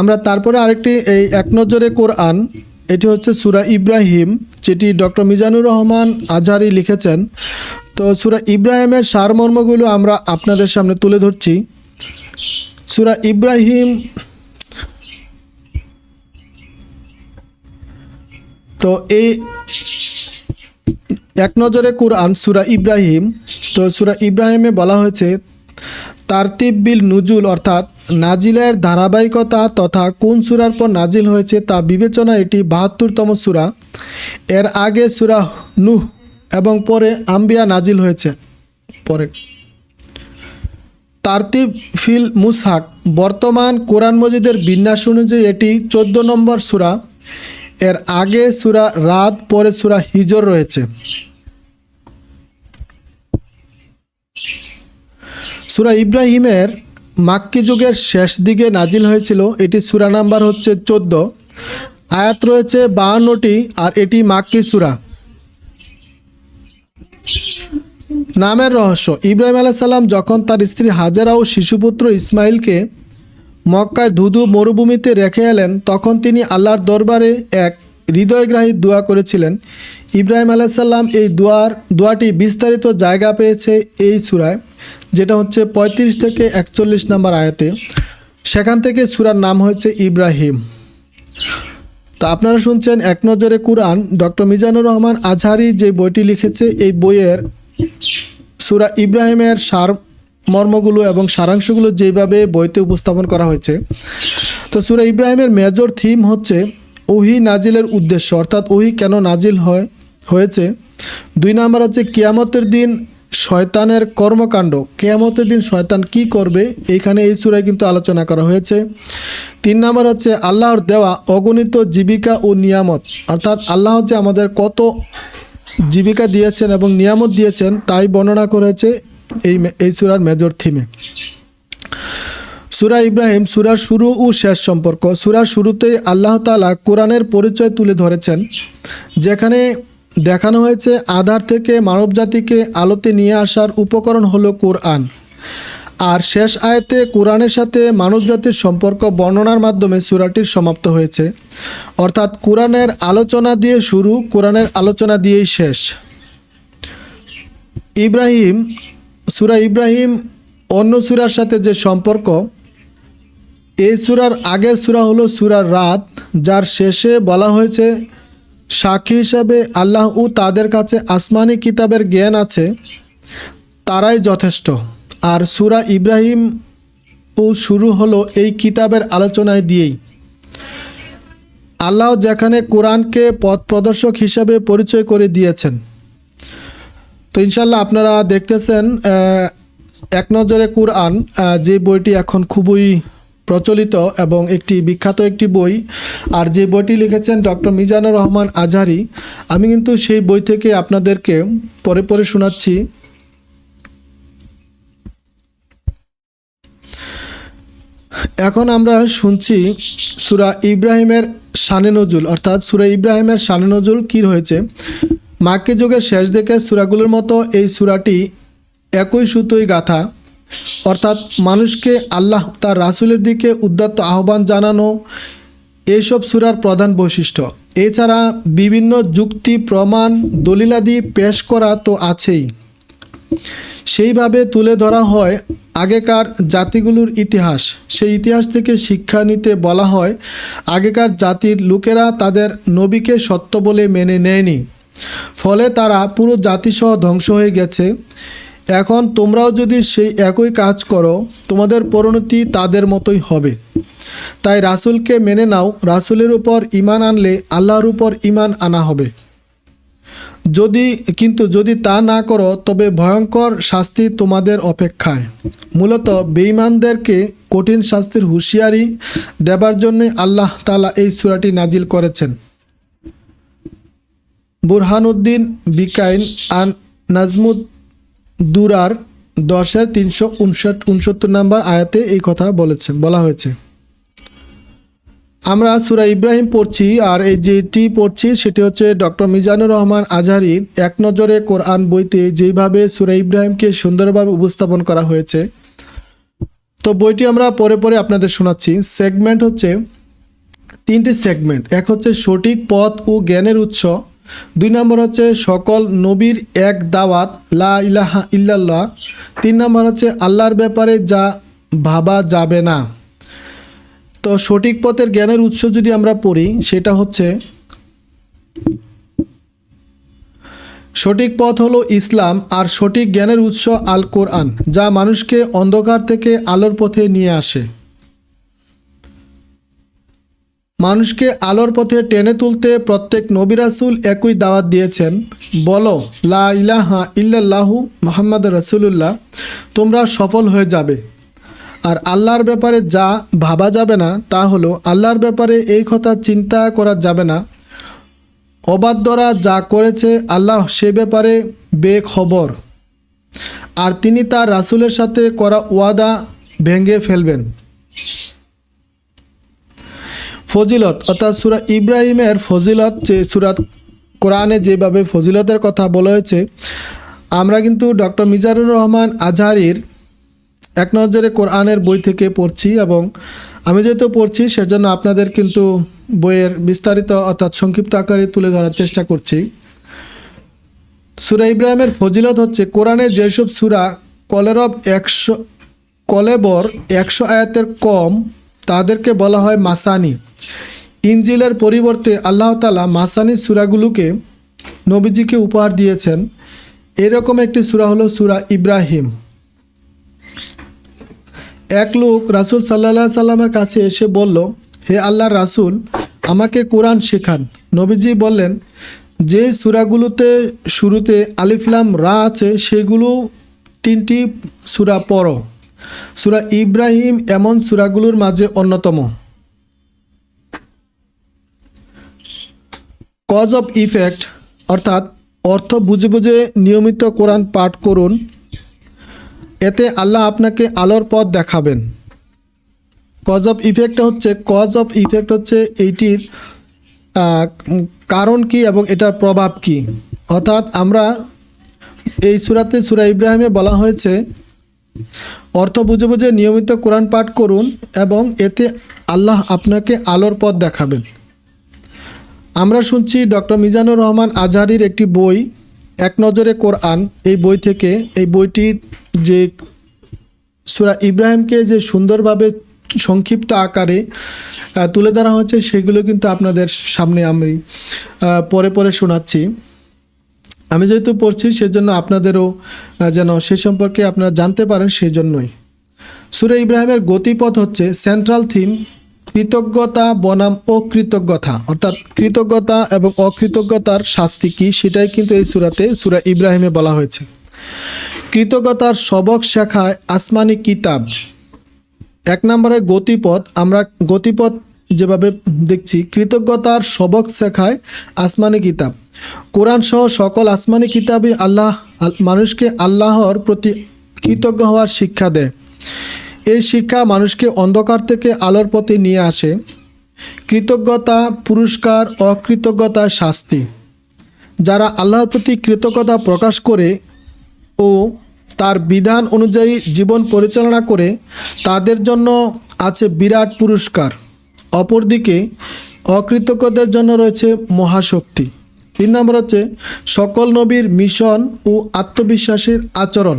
আমরা তারপরে আরেকটি, এই এক নজরে কোরআন, এটি হচ্ছে সুরা ইব্রাহিম, যেটি ডক্টর মিজানুর রহমান আজহারি লিখেছেন। তো সুরা ইব্রাহিমের সারমর্মগুলো আমরা আপনাদের সামনে তুলে ধরছি। সুরা ইব্রাহিম, তো এই এক নজরে কোরআন, সুরা ইব্রাহিম, তো সুরা ইব্রাহিমে বলা হয়েছে তারতিব বিল নুজুল অর্থাৎ নাজিলের ধারাবাহিকতা তথা কোন সুরার পর নাজিল হয়েছে তা বিবেচনা এটি বাহাত্তরতম সুরা। এর আগে সুরা নুহ এবং পরে আম্বিয়া নাজিল হয়েছে। পরে। তারতিব ফিল মুসহাক, বর্তমান কোরআন মজিদের বিন্যাস অনুযায়ী এটি চোদ্দ নম্বর সুরা। এর আগে সুরা রাত, পরে সুরা হিজর রয়েছে। সুরা ইব্রাহিমের মাক্কি যুগের শেষ দিকে নাজিল হয়েছিল, এটি সুরা নাম্বার হচ্ছে চোদ্দ। আয়াত রয়েছে বাহান্নটি আর এটি মাক্কি সুরা। নামের রহস্য, ইব্রাহিম আলাইসাল্লাম যখন তার স্ত্রী হাজারা ও শিশুপুত্র ইসমাইলকে মক্কায় ধুধু মরুভূমিতে রেখে এলেন, তখন তিনি আল্লাহর দরবারে এক হৃদয়গ্রাহী দোয়া করেছিলেন। ইব্রাহিম আলাইসাল্লাম এই দোয়ার, দোয়াটি বিস্তারিত জায়গা পেয়েছে এই সুরায়। যেটা হচ্ছে ৩৫ থেকে একচল্লিশ নম্বর আয়াতে, সেখান থেকে সুরার নাম হয়েছে ইব্রাহিম। তো আপনারা শুনছেন এক নজরে কুরআন, ডক্টর মিজানুর রহমান আজহারি যে বইটি লিখেছে, এই বইয়ের সুরা ইব্রাহিমের সার মর্মগুলো এবং সারাংশগুলো যেভাবে বইতে উপস্থাপন করা হয়েছে, তো সুরা ইব্রাহিমের মেজর থিম হচ্ছে ওহি নাজিলের উদ্দেশ্য। অর্থাৎ ওহি কেন নাজিল হয় হয়েছে? দুই নাম্বার হচ্ছে কিয়ামতের দিন শয়তানের কর্মকাণ্ড, কেয়ামতের দিন শয়তান কি করবে, এইখানে এই সুরায় কিন্তু আলোচনা করা হয়েছে। তিন নাম্বার হচ্ছে আল্লাহর দেওয়া অগণিত জীবিকা ও নিয়ামত। অর্থাৎ আল্লাহ যে আমাদের কত জীবিকা দিয়েছেন এবং নিয়ামত দিয়েছেন, তাই বর্ণনা করেছে এই এই সুরার মেজর থিমে। সুরা ইব্রাহিম সুরার শুরু ও শেষ সম্পর্ক। সুরার শুরুতেই আল্লাহ তাআলা কোরআনের পরিচয় তুলে ধরেছেন, যেখানে দেখানো হয়েছে আধার থেকে মানবজাতিকে আলোতে নিয়ে আসার উপকরণ হলো কোরআন। আর শেষ আয়তে কোরআনের সাথে মানবজাতির সম্পর্ক বর্ণনার মাধ্যমে সুরাটির সমাপ্ত হয়েছে। অর্থাৎ কোরআনের আলোচনা দিয়ে শুরু, কোরআনের আলোচনা দিয়েই শেষ। ইব্রাহিম, সুরা ইব্রাহিম অন্য সুরার সাথে যে সম্পর্ক, এই সুরার আগের সুরা হলো সুরার রাত, যার শেষে বলা হয়েছে সাক্ষী হিসাবে আল্লাহ ও তাদের কাছে আসমানি কিতাবের জ্ঞান আছে, তারাই যথেষ্ট। আর সুরা ইব্রাহিম ও শুরু হলো এই কিতাবের আলোচনায় দিয়েই। আল্লাহ যেখানে কোরআনকে পথ প্রদর্শক হিসাবে পরিচয় করে দিয়েছেন। তো ইনশাল্লাহ আপনারা দেখতেছেন এক নজরে কোরআন যে বইটি এখন খুবই প্রচলিত এবং একটি বিখ্যাত একটি বই। আর যে বইটি লিখেছেন ডক্টর মিজানুর রহমান আজহারি, আমি কিন্তু সেই বই থেকে আপনাদেরকে পরে পরে শোনাচ্ছি। এখন আমরা শুনছি সুরা ইব্রাহিমের শানে নজুল, অর্থাৎ সুরা ইব্রাহিমের শানে নজুল কী রয়েছে? মাক্কি যুগের শেষ দিকে সুরাগুলোর মতো এই সুরাটি একই সুতোই গাথা। অর্থাৎ মানুষকে আল্লাহ তার রাসূলের দিকে উদ্যত্ত আহ্বান জানানো এইসব সুরার প্রধান বৈশিষ্ট্য। এছাড়া বিভিন্ন যুক্তি, প্রমাণ, দলিলাদি পেশ করা তো আছেই। সেইভাবে তুলে ধরা হয় আগেকার জাতিগুলোর ইতিহাস। সেই ইতিহাস থেকে শিক্ষা নিতে বলা হয়, আগেকার জাতির লোকেরা তাদের নবীকে সত্য বলে মেনে নেয়নি। ফলে তারা পুরো জাতিসহ ধ্বংস হয়ে গেছে। এখন তোমরাও যদি সেই একই কাজ করো, তোমাদের পরিণতি তাদের মতোই হবে। তাই রাসূলকে মেনে নাও, রাসূলের উপর ইমান আনলে আল্লাহর উপর ইমান আনা হবে। যদি, কিন্তু যদি তা না করো, তবে ভয়ঙ্কর শাস্তি তোমাদের অপেক্ষায়। মূলত বেঈমানদেরকে কঠিন শাস্তির হুঁশিয়ারি দেবার জন্য আল্লাহ তালা এই সূরাটি নাজিল করেছেন। বুরহানুদ্দিন বিকাইন আন নাজমুদ দুরার দশের তিনশো উনষাট, উনসত্তর নম্বর আয়াতে এই কথা বলেছে, বলা হয়েছে। আমরা সুরা ইব্রাহিম পড়ছি আর এই যেটি পড়ছি সেটি হচ্ছে ডক্টর মিজানুর রহমান আজহারির এক নজরে কোরআন বইতে যেভাবে সুরা ইব্রাহিমকে সুন্দরভাবে উপস্থাপন করা হয়েছে। তো বইটি আমরা পরে পরে আপনাদের শোনাচ্ছি। সেগমেন্ট হচ্ছে তিনটি সেগমেন্ট। এক হচ্ছে সঠিক পথ ও জ্ঞানের উৎস। দুই নম্বর হচ্ছে, সকল নবীর এক দাওয়াত, লা ইলাহা ইল্লাল্লাহ। তিন নম্বর হচ্ছে, আল্লাহর ব্যাপারে যা ভাবা যাবে না। তো সঠিক পথের জ্ঞানের উৎস যদি আমরা পড়ি, সেটা হচ্ছে, সঠিক পথ হলো ইসলাম আর সঠিক জ্ঞানের উৎস আল কোরআন, যা মানুষকে অন্ধকার থেকে আলোর পথে নিয়ে আসে। মানুষকে আলোর পথে টেনে তুলতে প্রত্যেক নবী রাসূল একই দাওয়াত দিয়েছেন। বলো, লা ইলাহা মোহাম্মদ রসুল্লাহ তোমরা সফল হয়ে যাবে। আর আল্লাহর ব্যাপারে যা ভাবা যাবে না, তা হলো আল্লাহর ব্যাপারে এই কথা চিন্তা করা যাবে না। অবাধ্যরা যা করেছে, আল্লাহ সে ব্যাপারে বেখবর। আর তিনি তার রাসুলের সাথে করা ওয়াদা ভেঙে ফেলবেন। ফজিলত, অর্থাৎ সুরা ইব্রাহিমের ফজিলত যে সুরাত কোরআনে যেভাবে ফজিলতের কথা বলা হয়েছে, আমরা কিন্তু ডক্টর মিজানুর রহমান আজহারির এক নজরে কোরআনের বই থেকে পড়ছি এবং আমি যেহেতু পড়ছি, সেজন্য আপনাদের কিন্তু বইয়ের বিস্তারিত, অর্থাৎ সংক্ষিপ্ত আকারে তুলে ধরার চেষ্টা করছি। সুরা ইব্রাহিমের ফজিলত হচ্ছে, কোরআনে যেসব সুরা কলেরব একশো, কলেবর একশো আয়াতের কম, তাদেরকে বলা হয় মাসানি। ইঞ্জিলের পরিবর্তে আল্লাহ তালা মাসানি সুরাগুলোকে নবীজিকে উপহার দিয়েছেন। এরকম একটি সুরা হলো সুরা ইব্রাহিম। এক লোক রাসুল সাল্লাহ সাল্লামের কাছে এসে বলল, হে আল্লাহর রাসুল, আমাকে কোরআন শেখান। নবীজি বললেন, যে সুরাগুলোতে শুরুতে আলিফলাম রা আছে, সেগুলো তিনটি সুরা পড়ো। সুরা ইব্রাহিম এমন সুরাগুলোর মাঝে অন্যতম। কজ অফ ইফেক্ট অর্থাৎ অর্থ বুঝে বুঝে নিয়মিত কোরআন পাঠ করুন। এতে আল্লাহ আপনাকে আলোর পথ দেখাবেন। কজ অফ ইফেক্ট হচ্ছে কজ অফ ইফেক্ট হচ্ছে এইটির কারণ কি এবং এটার প্রভাব কি। অর্থাৎ আমরা এই সুরাতে সুরা ইব্রাহিমে বলা হয়েছে, অর্থ বুঝে বুঝে নিয়মিত কোরআন পাঠ করুন এবং এতে আল্লাহ আপনাকে আলোর পথ দেখাবেন। আমরা শুনছি ডক্টর মিজানুর রহমান আজহারির একটি বই, এক নজরে কোরআন। এই বই থেকে, এই বইটি যে সুরা ইব্রাহিমকে যে সুন্দরভাবে সংক্ষিপ্ত আকারে তুলে ধরা হয়েছে, সেগুলো কিন্তু আপনাদের সামনে আমি পরে পরে শোনাচ্ছি। আমি যেহেতু পড়ছি, সেজন্য আপনাদেরও যেন সে সম্পর্কে আপনারা জানতে পারেন সেই জন্যই সুরে ইব্রাহিমের গতিপথ হচ্ছে সেন্ট্রাল থিম কৃতজ্ঞতা, বনাম অকৃতজ্ঞতা অর্থাৎ কৃতজ্ঞতা এবং অকৃতজ্ঞতার শাস্তি কী? সেটাই কিন্তু এই সুরাতে, সুরা ইব্রাহিমে বলা হয়েছে। কৃতজ্ঞতার সবক শেখায় আসমানি কিতাব। এক নম্বরে গতিপথ। আমরা গতিপথ যেভাবে দেখছি, কৃতজ্ঞতার সবক শেখায় আসমানি কিতাব। কোরআন সহ সকল আসমানি কিতাবই আল্লাহ, আল- মানুষকে আল্লাহর প্রতি কৃতজ্ঞ হওয়ার শিক্ষা দেয়। এই শিক্ষা মানুষকে অন্ধকার থেকে আলোর পথে নিয়ে আসে। কৃতজ্ঞতা, পুরস্কার অকৃতজ্ঞতা শাস্তি। যারা আল্লাহর প্রতি কৃতজ্ঞতা প্রকাশ করে ও তার বিধান অনুযায়ী জীবন পরিচালনা করে, তাদের জন্য আছে বিরাট পুরস্কার। অপরদিকে, অকৃতজ্ঞদের জন্য রয়েছে মহাশক্তি। তিন নম্বর হচ্ছে, সকল নবীর মিশন ও আত্মবিশ্বাসের আচরণ।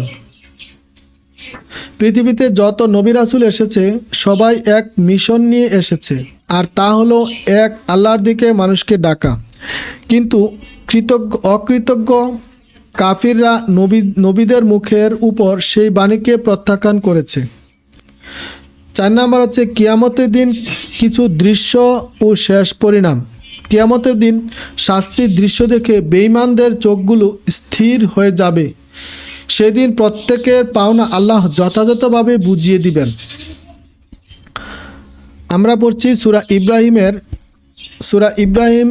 পৃথিবীতে যত নবী রাসূল এসেছে, সবাই এক মিশন নিয়ে এসেছে। আর তা হলো এক আল্লাহর দিকে মানুষকে ডাকা। কিন্তু কৃতজ্ঞ, অকৃতজ্ঞ কাফিররা নবী, নবীদের মুখের উপর সেই বাণীকে প্রত্যাখ্যান করেছে। চার নাম্বার হচ্ছে, কিয়ামতের দিন কিছু দৃশ্য ও শেষ পরিণাম। কিয়ামতের দিন শাস্তির দৃশ্য দেখে বেঈমানদের চোখগুলো স্থির হয়ে যাবে। সেদিন প্রত্যেকের পাওনা আল্লাহ যথাযথভাবে বুঝিয়ে দিবেন। আমরা পড়ছি সুরা ইব্রাহিমের, সুরা ইব্রাহিম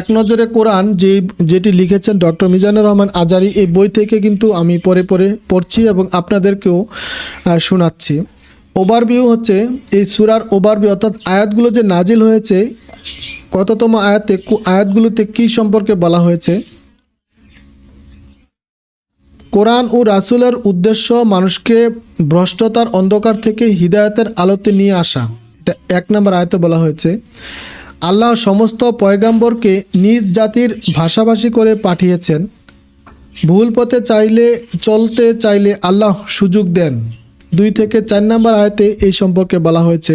এক নজরে কোরআন যে, যেটি লিখেছেন ডক্টর মিজানুর রহমান আজারি, এই বই থেকে কিন্তু আমি পরে পরে পড়ছি এবং আপনাদেরকেও শোনাচ্ছি। ওভারভিউ হচ্ছে, এই সুরার ওভারভিউ অর্থাৎ আয়াতগুলো যে নাজিল হয়েছে, কততম আয়াতে আয়াতগুলোতে কী সম্পর্কে বলা হয়েছে কোরআন ও রাসূলের উদ্দেশ্য মানুষকে ভ্রষ্টতার অন্ধকার থেকে হৃদায়তের আলোতে নিয়ে আসা। এটা এক নম্বর আয়তে বলা হয়েছে, আল্লাহ সমস্ত পয়গাম্বরকে নিজ জাতির ভাষাভাষী করে পাঠিয়েছেন। ভুল পথে চাইলে চলতে চাইলে আল্লাহ সুযোগ দেন। দুই থেকে চার নম্বর আয়াতে এই সম্পর্কে বলা হয়েছে।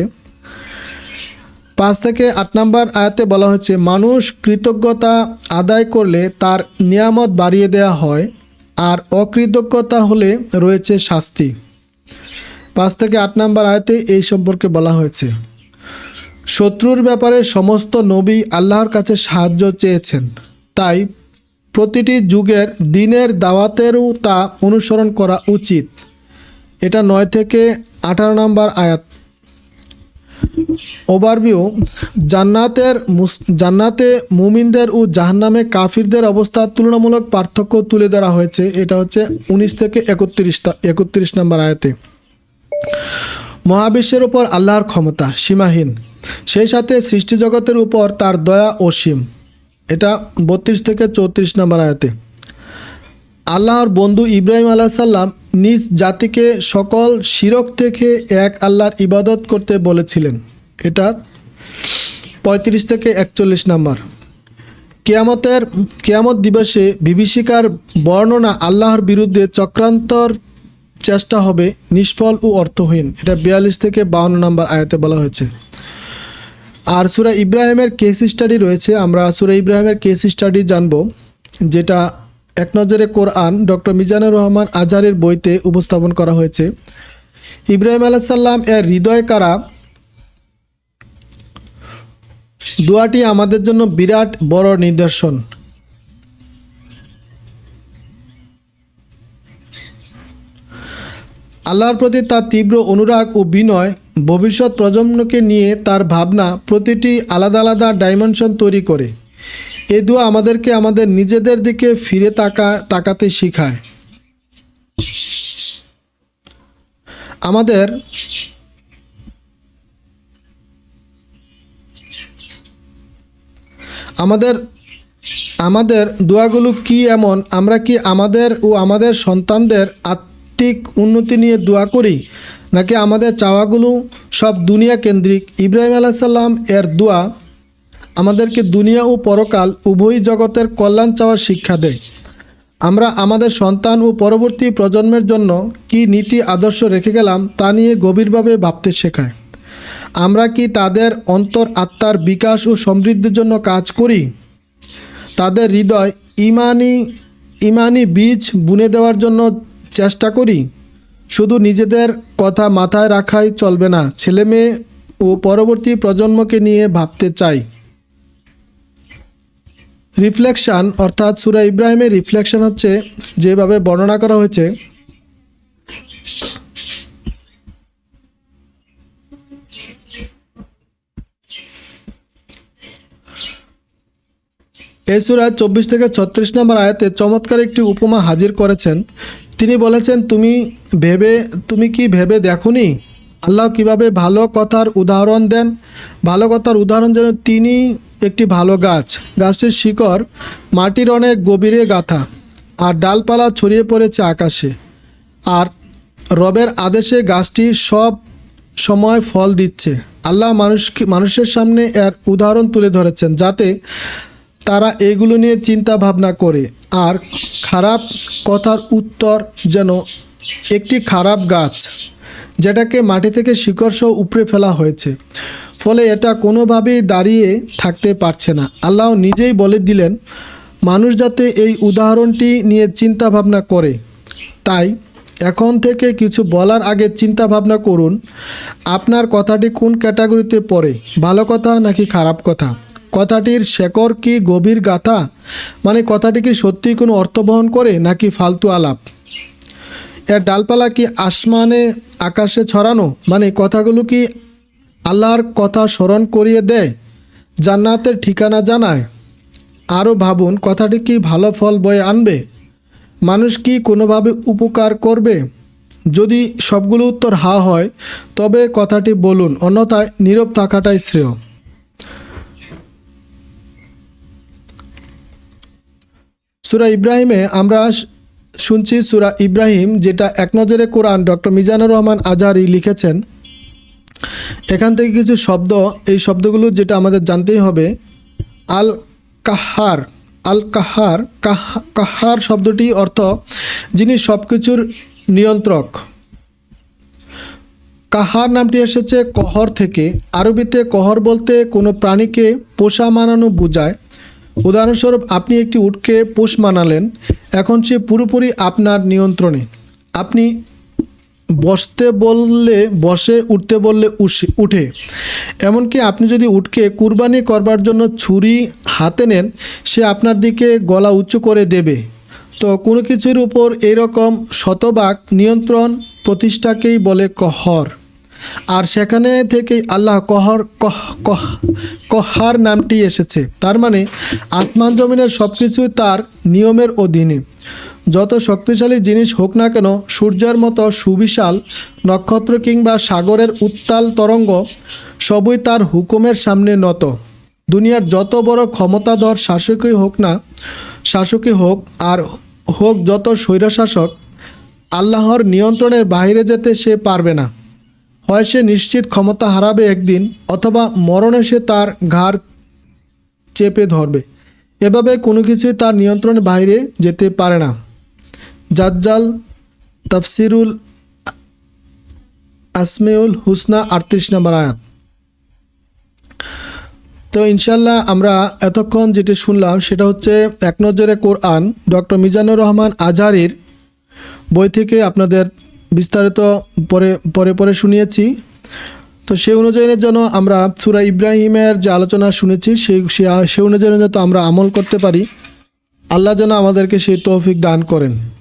পাঁচ থেকে আট নম্বর আয়াতে বলা হয়েছে, মানুষ কৃতজ্ঞতা আদায় করলে তার নিয়ামত বাড়িয়ে দেওয়া হয়। আর অকৃতজ্ঞতা হলে রয়েছে শাস্তি। পাঁচ থেকে আট নম্বর আয়াতে এই সম্পর্কে বলা হয়েছে, শত্রুর ব্যাপারে সমস্ত নবী আল্লাহর কাছে সাহায্য চেয়েছেন, তাই প্রতিটি যুগের দিনের দাওয়াতেরও তা অনুসরণ করা উচিত। এটা নয় থেকে আঠারো নম্বর আয়াত। ওভারভিউ, জান্নাতের জান্নাতে মুমিনদের ও জাহান্নামে কাফিরদের অবস্থা তুলনামূলক পার্থক্য তুলে ধরা হয়েছে। এটা হচ্ছে উনিশ থেকে একত্রিশ একত্রিশ নম্বর আয়াতে। মহাবিশ্বের উপর আল্লাহর ক্ষমতা সীমাহীন। সেই সাথে সৃষ্টিজগতের উপর তার দয়া অসীম। এটা বত্রিশ থেকে চৌত্রিশ নম্বর আয়াতে। আল্লাহর বন্ধু ইব্রাহিম আলাহ সাল্লাম নিজ জাতিকে সকল শিরক থেকে এক আল্লাহর ইবাদত করতে বলেছিলেন। এটা পঁয়ত্রিশ থেকে একচল্লিশ নম্বর। কেয়ামতের, কেয়ামত দিবসে বিভীষিকার বর্ণনা আল্লাহর বিরুদ্ধে চক্রান্তর চেষ্টা হবে নিষ্ফল ও অর্থহীন। এটা বিয়াল্লিশ থেকে বাউন্ন নম্বর আয়াতে বলা হয়েছে। আর সুরা ইব্রাহিমের কেস স্টাডি রয়েছে। আমরা সুরা ইব্রাহিমের কেস স্টাডি জানব, যেটা এক নজরে কোরআন ডক্টর মিজানুর রহমান আজহারের বইতে উপস্থাপন করা হয়েছে। ইব্রাহিম আলাহ সাল্লাম এর হৃদয় কারা? দোয়াটি আমাদের জন্য বিরাট বড় নিদর্শন। আল্লাহর প্রতি তার তীব্র অনুরাগ ও বিনয় ভবিষ্যৎ প্রজন্মকে নিয়ে তার ভাবনা প্রতিটি আলাদা আলাদা ডাইমেনশন তৈরি করে। এ দোয়া আমাদেরকে আমাদের নিজেদের দিকে ফিরে তাকা, তাকাতে শেখায়। আমাদের আমাদের আমাদের দোয়াগুলো কি এমন? আমরা কি আমাদের ও আমাদের সন্তানদের আত্মিক উন্নতি নিয়ে দোয়া করি, নাকি আমাদের চাওয়াগুলো সব দুনিয়া কেন্দ্রিক? ইব্রাহিম আলাহ সাল্লাম এর দোয়া আমাদেরকে দুনিয়া ও পরকাল উভয় জগতের কল্যাণ চাওয়ার শিক্ষা দেয়। আমরা আমাদের সন্তান ও পরবর্তী প্রজন্মের জন্য কি নীতি আদর্শ রেখে গেলাম তা নিয়ে গভীরভাবে ভাবতে শেখায়। আমরা কি তাদের অন্তর আত্মার বিকাশ ও সমৃদ্ধির জন্য কাজ করি? তাদের হৃদয় ইমানি ইমানি বীজ বুনে দেওয়ার জন্য চেষ্টা করি? শুধু নিজেদের কথা মাথায় রাখাই চলবে না, ছেলেমেয়ে ও পরবর্তী প্রজন্মকে নিয়ে ভাবতে চাই। রিফ্লেকশন অর্থাৎ সুরা ইব্রাহিমের রিফ্লেকশান হচ্ছে যেভাবে বর্ণনা করা হয়েছে। এই সুরা চব্বিশ থেকে ছত্রিশ নম্বর আয়াতে চমৎকার একটি উপমা হাজির করেছেন। তিনি বলেছেন, তুমি ভেবে, তুমি কি ভেবে দেখনি? আল্লাহ কীভাবে ভালো কথার উদাহরণ দেন? ভালো কথার উদাহরণ যেন তিনি একটি ভালো গাছ। গাছটির শিকড় মাটির অনেক গভীরে গাথা, আর ডালপালা ছড়িয়ে পড়েছে আকাশে। আর রবের আদেশে গাছটি সব সময় ফল দিচ্ছে। আল্লাহ মানুষকে মানুষের সামনে এর উদাহরণ তুলে ধরেছেন যাতে তারা এগুলো নিয়ে চিন্তা ভাবনা করে। আর খারাপ কথার উত্তর যেন একটি খারাপ গাছ যেটাকে মাটি থেকে শিকড় সহ উপড়ে ফেলা হয়েছে। ফলে এটা কোনোভাবেই দাঁড়িয়ে থাকতে পারছে না। আল্লাহ নিজেই বলে দিলেন, মানুষ যাতে এই উদাহরণটি নিয়ে চিন্তা ভাবনা করে, তাই এখন থেকে কিছু বলার আগে চিন্তা ভাবনা করুন, আপনার কথাটি কোন ক্যাটাগরিতে পড়ে, ভালো কথা নাকি খারাপ কথা? কথাটির শেকড় কি গভীর গাথা? মানে কথাটি কি সত্যিই কোনো অর্থ বহন করে নাকি ফালতু আলাপ? এর ডালপালা কি আসমানে আকাশে ছড়ানো? মানে কথাগুলো কি আল্লাহর কথা স্মরণ করিয়ে দেয়? জান্নাতের ঠিকানা জানায়? আরও ভাবুন, কথাটি কি ভালো ফল বয়ে আনবে? মানুষ কি কোনোভাবে উপকার করবে? যদি সবগুলো উত্তর হা হয়, তবে কথাটি বলুন, অন্যথায় নীরব থাকাটাই শ্রেয়। সুরা ইব্রাহিমে আমরা শুনছি সুরা ইব্রাহিম, যেটা এক নজরে কোরআন ডক্টর মিজানুর রহমান আজহারি লিখেছেন। এখান থেকে কিছু শব্দ, এই শব্দগুলো যেটা আমাদের জানতেই হবে। আল কাহার আল কাহার, কাহা- কাহার শব্দটি অর্থ যিনি সব কিছুর নিয়ন্ত্রক। কাহার নামটি এসেছে কহর থেকে। আরবিতে কহর বলতে কোনো প্রাণীকে পোষা মানানো বোঝায়। উদাহরণস্বরূপ আপনি একটি উটকে পোষ মানালেন এখন সে পুরোপুরি আপনার নিয়ন্ত্রণে। আপনি বসতে বললে, বসে উঠতে বললে উঠে। এমনকি আপনি যদি উটকে কুরবানি করবার জন্য ছুরি হাতে নেন, সে আপনার দিকে গলা উঁচু করে দেবে। তো কোনো কিছুর উপর এরকম শতভাগ নিয়ন্ত্রণ প্রতিষ্ঠাকেই বলে কহর। আর সেখানে থেকেই আল্লাহ কহর, কহ কহ, কহার নামটি এসেছে। তার মানে আসমান জমিনের সব কিছুই তার নিয়মের অধীনে। যত শক্তিশালী জিনিস হোক না কেন, সূর্যের মতো সুবিশাল নক্ষত্র কিংবা সাগরের উত্তাল তরঙ্গ সবই তার হুকুমের সামনে নত। দুনিয়ার যত বড় ক্ষমতাধর শাসকই হোক না, শাসকই হোক আর হোক যত স্বৈরশাসক, আল্লাহর নিয়ন্ত্রণের বাইরে যেতে সে পারবে না। হয় সে নিশ্চিত ক্ষমতা হারাবে একদিন, অথবা মরণে সে তার ঘাড় চেপে ধরবে। এভাবে কোনো কিছুই তার নিয়ন্ত্রণের বাইরে যেতে পারে না। জাজ্জাল তফসিরুল আসমেউল হুসনা, আটত্রিশ নম্বর আয়াত। তো ইনশাল্লাহ আমরা এতক্ষণ যেটি শুনলাম সেটা হচ্ছে এক নজরে কোরআন ডক্টর মিজানুর রহমান আজহারির বই থেকে আপনাদের বিস্তারিত পরে পরে পরে শুনিয়েছি। তো সেই অনুযায়ী যেন আমরা সুরা ইব্রাহিমের যে আলোচনা শুনেছি, সেই, সে- অনুযায়ী তো আমরা আমল করতে পারি। আল্লাহ যেন আমাদেরকে সেই তৌফিক দান করেন।